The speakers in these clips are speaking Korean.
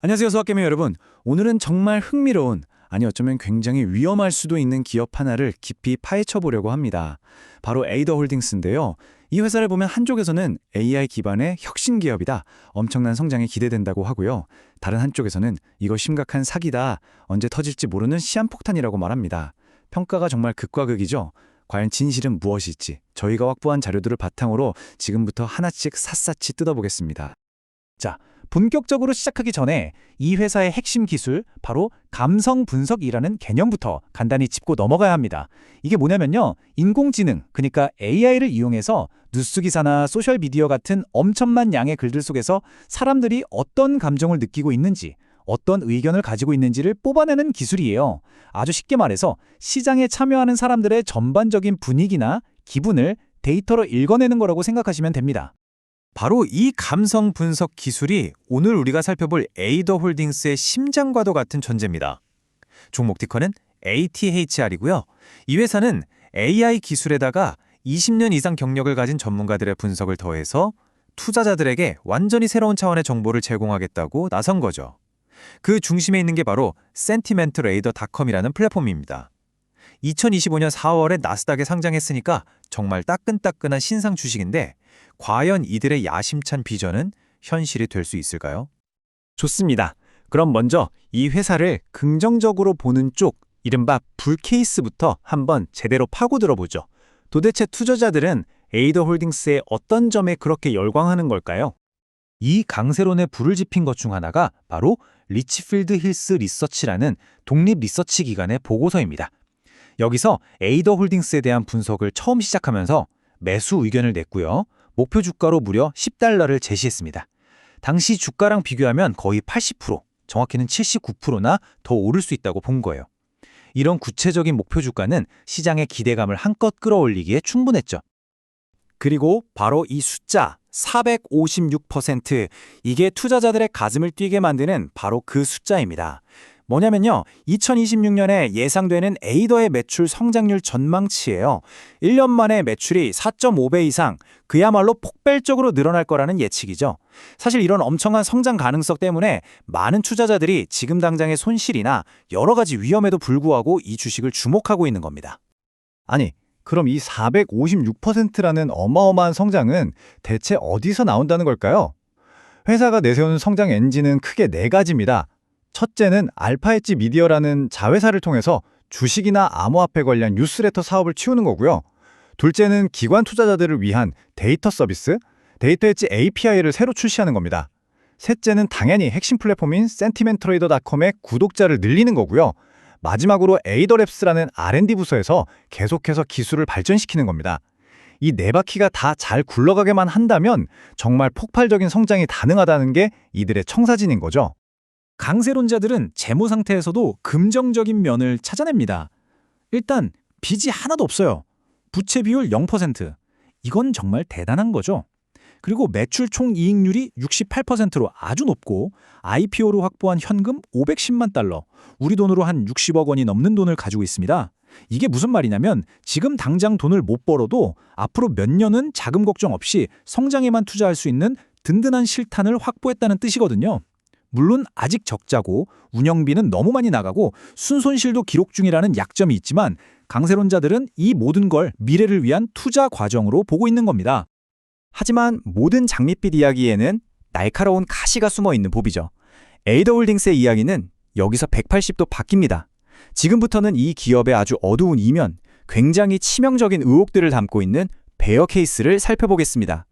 안녕하세요, 수학개미 여러분. 오늘은 정말 흥미로운, 아니 어쩌면 굉장히 위험할 수도 있는 기업 하나를 깊이 파헤쳐 보려고 합니다. 바로 에이더 홀딩스인데요. 이 회사를 보면 한쪽에서는 AI 기반의 혁신 기업이다, 엄청난 성장이 기대된다고 하고요. 다른 한쪽에서는 이거 심각한 사기다, 언제 터질지 모르는 시한폭탄이라고 말합니다. 평가가 정말 극과 극이죠. 과연 진실은 무엇일지 저희가 확보한 자료들을 바탕으로 지금부터 하나씩 샅샅이 뜯어보겠습니다. 본격적으로 시작하기 전에 이 회사의 핵심 기술, 바로 감성 분석이라는 개념부터 간단히 짚고 넘어가야 합니다. 이게 뭐냐면요. 인공지능, 그러니까 AI를 이용해서 뉴스 기사나 소셜 미디어 같은 엄청난 양의 글들 속에서 사람들이 어떤 감정을 느끼고 있는지, 어떤 의견을 가지고 있는지를 뽑아내는 기술이에요. 아주 쉽게 말해서 시장에 참여하는 사람들의 전반적인 분위기나 기분을 데이터로 읽어내는 거라고 생각하시면 됩니다. 바로 이 감성 분석 기술이 오늘 우리가 살펴볼 에이더 홀딩스의 심장과도 같은 존재입니다. 종목 티커는 ATHR이고요. 이 회사는 AI 기술에다가 20년 이상 경력을 가진 전문가들의 분석을 더해서 투자자들에게 완전히 새로운 차원의 정보를 제공하겠다고 나선 거죠. 그 중심에 있는 게 바로 sentimentradar.com이라는 플랫폼입니다. 2025년 4월에 나스닥에 상장했으니까 정말 따끈따끈한 신상 주식인데 과연 이들의 야심찬 비전은 현실이 될 수 있을까요? 좋습니다. 그럼 먼저 이 회사를 긍정적으로 보는 쪽, 이른바 불 케이스부터 한번 제대로 파고들어 보죠. 도대체 투자자들은 에이더 홀딩스의 어떤 점에 그렇게 열광하는 걸까요? 이 강세론에 불을 지핀 것 중 하나가 바로 리치필드 힐스 리서치라는 독립 리서치 기관의 보고서입니다. 여기서 에이더 홀딩스에 대한 분석을 처음 시작하면서 매수 의견을 냈고요. 목표 주가로 무려 10달러를 제시했습니다. 당시 주가랑 비교하면 거의 80%, 정확히는 79%나 더 오를 수 있다고 본 거예요. 이런 구체적인 목표 주가는 시장의 기대감을 한껏 끌어올리기에 충분했죠. 그리고 바로 이 숫자 456% 이게 투자자들의 가슴을 뛰게 만드는 바로 그 숫자입니다. 뭐냐면요. 2026년에 예상되는 에이더의 매출 성장률 전망치예요. 1년 만에 매출이 4.5배 이상, 그야말로 폭발적으로 늘어날 거라는 예측이죠. 사실 이런 엄청난 성장 가능성 때문에 많은 투자자들이 지금 당장의 손실이나 여러 가지 위험에도 불구하고 이 주식을 주목하고 있는 겁니다. 아니, 그럼 이 456%라는 어마어마한 성장은 대체 어디서 나온다는 걸까요? 회사가 내세우는 성장 엔진은 크게 네 가지입니다. 첫째는 알파엣지 미디어라는 자회사를 통해서 주식이나 암호화폐 관련 뉴스레터 사업을 키우는 거고요. 둘째는 기관 투자자들을 위한 데이터 서비스, 데이터 엣지 API를 새로 출시하는 겁니다. 셋째는 당연히 핵심 플랫폼인 sentimenttrader.com의 구독자를 늘리는 거고요. 마지막으로 에이더랩스라는 R&D 부서에서 계속해서 기술을 발전시키는 겁니다. 이 네 바퀴가 다 잘 굴러가게만 한다면 정말 폭발적인 성장이 가능하다는 게 이들의 청사진인 거죠. 강세론자들은 재무 상태에서도 긍정적인 면을 찾아냅니다. 일단 빚이 하나도 없어요. 부채 비율 0%. 이건 정말 대단한 거죠. 그리고 매출 총 이익률이 68%로 아주 높고 IPO로 확보한 현금 510만 달러, 우리 돈으로 한 60억 원이 넘는 돈을 가지고 있습니다. 이게 무슨 말이냐면 지금 당장 돈을 못 벌어도 앞으로 몇 년은 자금 걱정 없이 성장에만 투자할 수 있는 든든한 실탄을 확보했다는 뜻이거든요. 물론 아직 적자고 운영비는 너무 많이 나가고 순손실도 기록 중이라는 약점이 있지만 강세론자들은 이 모든 걸 미래를 위한 투자 과정으로 보고 있는 겁니다. 하지만 모든 장밋빛 이야기에는 날카로운 가시가 숨어 있는 법이죠. 에이더홀딩스의 이야기는 여기서 180도 바뀝니다. 지금부터는 이 기업의 아주 어두운 이면, 굉장히 치명적인 의혹들을 담고 있는 베어 케이스를 살펴보겠습니다.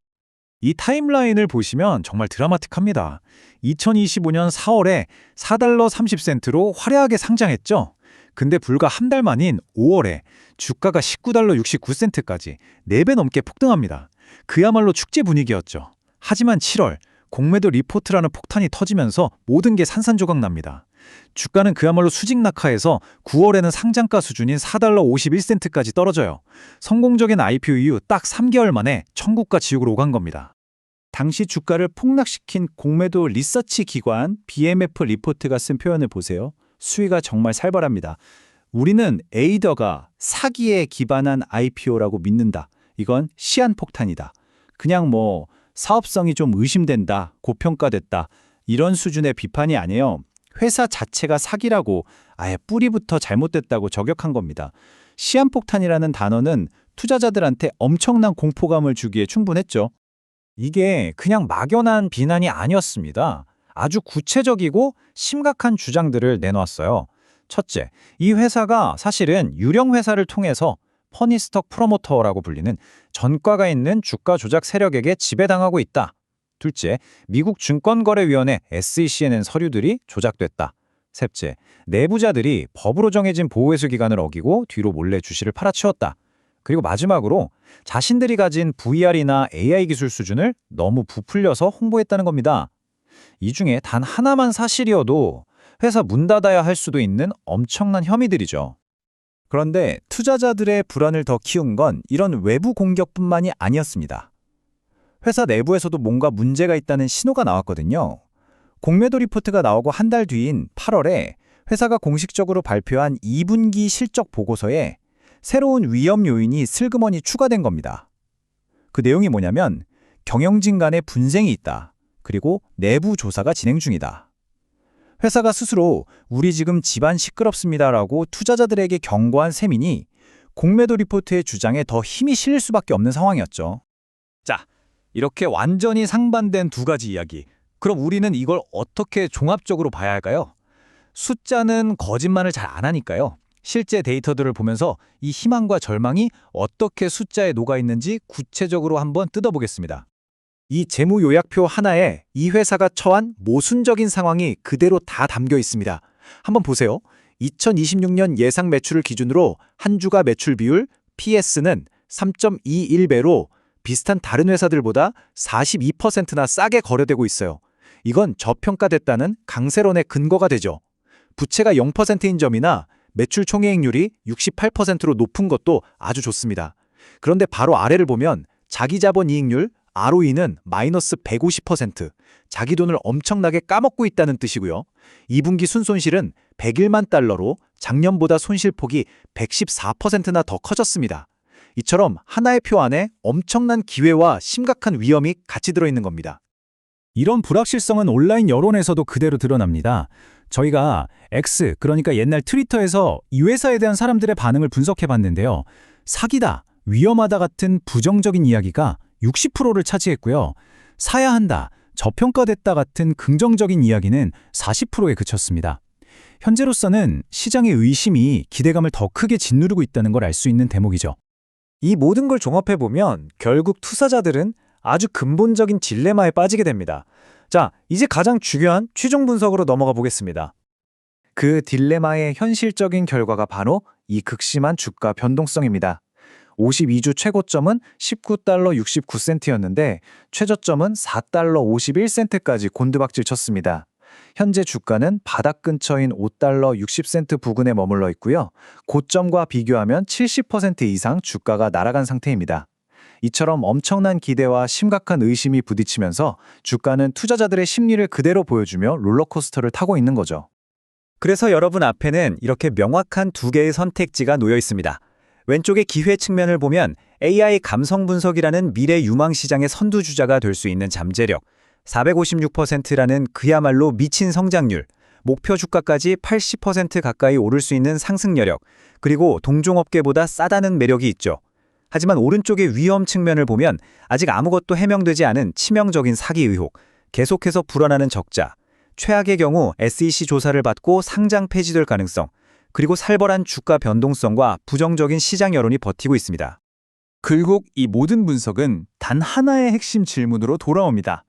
이 타임라인을 보시면 정말 드라마틱합니다. 2025년 4월에 4달러 30센트로 화려하게 상장했죠. 근데 불과 한 달 만인 5월에 주가가 19달러 69센트까지 4배 넘게 폭등합니다. 그야말로 축제 분위기였죠. 하지만 7월 공매도 리포트라는 폭탄이 터지면서 모든 게 산산조각 납니다. 주가는 그야말로 수직 낙하해서 9월에는 상장가 수준인 4달러 51센트까지 떨어져요. 성공적인 IPO 이후 딱 3개월 만에 천국과 지옥으로 오간 겁니다. 당시 주가를 폭락시킨 공매도 리서치 기관 BMF 리포트가 쓴 표현을 보세요. 수위가 정말 살벌합니다. 우리는 에이더가 사기에 기반한 IPO라고 믿는다. 이건 시한폭탄이다. 그냥 뭐 사업성이 좀 의심된다, 고평가됐다. 이런 수준의 비판이 아니에요. 회사 자체가 사기라고 아예 뿌리부터 잘못됐다고 저격한 겁니다. 시한폭탄이라는 단어는 투자자들한테 엄청난 공포감을 주기에 충분했죠. 이게 그냥 막연한 비난이 아니었습니다. 아주 구체적이고 심각한 주장들을 내놓았어요. 첫째, 이 회사가 사실은 유령 회사를 통해서 퍼니스톡 프로모터라고 불리는 전과가 있는 주가 조작 세력에게 지배당하고 있다. 둘째, 미국 증권거래위원회 SEC에 낸 서류들이 조작됐다. 셋째, 내부자들이 법으로 정해진 보호회수 기간을 어기고 뒤로 몰래 주식을 팔아치웠다. 그리고 마지막으로 자신들이 가진 VR이나 AI 기술 수준을 너무 부풀려서 홍보했다는 겁니다. 이 중에 단 하나만 사실이어도 회사 문 닫아야 할 수도 있는 엄청난 혐의들이죠. 그런데 투자자들의 불안을 더 키운 건 이런 외부 공격뿐만이 아니었습니다. 회사 내부에서도 뭔가 문제가 있다는 신호가 나왔거든요. 공매도 리포트가 나오고 한 달 뒤인 8월에 회사가 공식적으로 발표한 2분기 실적 보고서에 새로운 위험 요인이 슬그머니 추가된 겁니다. 그 내용이 뭐냐면 경영진 간의 분쟁이 있다. 그리고 내부 조사가 진행 중이다. 회사가 스스로 우리 지금 집안 시끄럽습니다라고 투자자들에게 경고한 셈이니 공매도 리포트의 주장에 더 힘이 실릴 수밖에 없는 상황이었죠. 자, 이렇게 완전히 상반된 두 가지 이야기. 그럼 우리는 이걸 어떻게 종합적으로 봐야 할까요? 숫자는 거짓말을 잘 안 하니까요. 실제 데이터들을 보면서 이 희망과 절망이 어떻게 숫자에 녹아 있는지 구체적으로 한번 뜯어보겠습니다. 이 재무 요약표 하나에 이 회사가 처한 모순적인 상황이 그대로 다 담겨 있습니다. 한번 보세요. 2026년 예상 매출을 기준으로 한 주가 매출 비율 PS는 3.21배로 비슷한 다른 회사들보다 42%나 싸게 거래되고 있어요. 이건 저평가됐다는 강세론의 근거가 되죠. 부채가 0%인 점이나 매출 총이익률이 68%로 높은 것도 아주 좋습니다. 그런데 바로 아래를 보면 자기 자본 이익률 ROE는 마이너스 150%, 자기 돈을 엄청나게 까먹고 있다는 뜻이고요. 2분기 순손실은 101만 달러로 작년보다 손실폭이 114%나 더 커졌습니다. 이처럼 하나의 표 안에 엄청난 기회와 심각한 위험이 같이 들어있는 겁니다. 이런 불확실성은 온라인 여론에서도 그대로 드러납니다. 저희가 X, 그러니까 옛날 트위터에서 이 회사에 대한 사람들의 반응을 분석해 봤는데요. 사기다, 위험하다 같은 부정적인 이야기가 60%를 차지했고요. 사야 한다, 저평가됐다 같은 긍정적인 이야기는 40%에 그쳤습니다. 현재로서는 시장의 의심이 기대감을 더 크게 짓누르고 있다는 걸 알 수 있는 대목이죠. 이 모든 걸 종합해보면 결국 투자자들은 아주 근본적인 딜레마에 빠지게 됩니다. 자, 이제 가장 중요한 최종 분석으로 넘어가 보겠습니다. 그 딜레마의 현실적인 결과가 바로 이 극심한 주가 변동성입니다. 52주 최고점은 19달러 69센트였는데 최저점은 4달러 51센트까지 곤두박질 쳤습니다. 현재 주가는 바닥 근처인 5달러 60센트 부근에 머물러 있고요. 고점과 비교하면 70% 이상 주가가 날아간 상태입니다. 이처럼 엄청난 기대와 심각한 의심이 부딪히면서 주가는 투자자들의 심리를 그대로 보여주며 롤러코스터를 타고 있는 거죠. 그래서 여러분 앞에는 이렇게 명확한 두 개의 선택지가 놓여 있습니다. 왼쪽의 기회 측면을 보면 AI 감성 분석이라는 미래 유망 시장의 선두주자가 될 수 있는 잠재력, 456%라는 그야말로 미친 성장률, 목표 주가까지 80% 가까이 오를 수 있는 상승 여력, 그리고 동종업계보다 싸다는 매력이 있죠. 하지만 오른쪽의 위험 측면을 보면 아직 아무것도 해명되지 않은 치명적인 사기 의혹, 계속해서 불어나는 적자, 최악의 경우 SEC 조사를 받고 상장 폐지될 가능성, 그리고 살벌한 주가 변동성과 부정적인 시장 여론이 버티고 있습니다. 결국 이 모든 분석은 단 하나의 핵심 질문으로 돌아옵니다.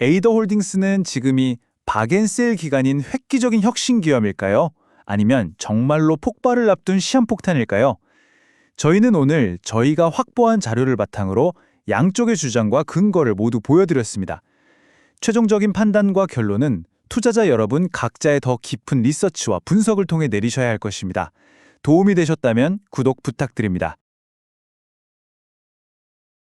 에이더 홀딩스는 지금이 박앤셀 기간인 획기적인 혁신 기업일까요? 아니면 정말로 폭발을 앞둔 시한폭탄일까요? 저희는 오늘 저희가 확보한 자료를 바탕으로 양쪽의 주장과 근거를 모두 보여드렸습니다. 최종적인 판단과 결론은 투자자 여러분 각자의 더 깊은 리서치와 분석을 통해 내리셔야 할 것입니다. 도움이 되셨다면 구독 부탁드립니다.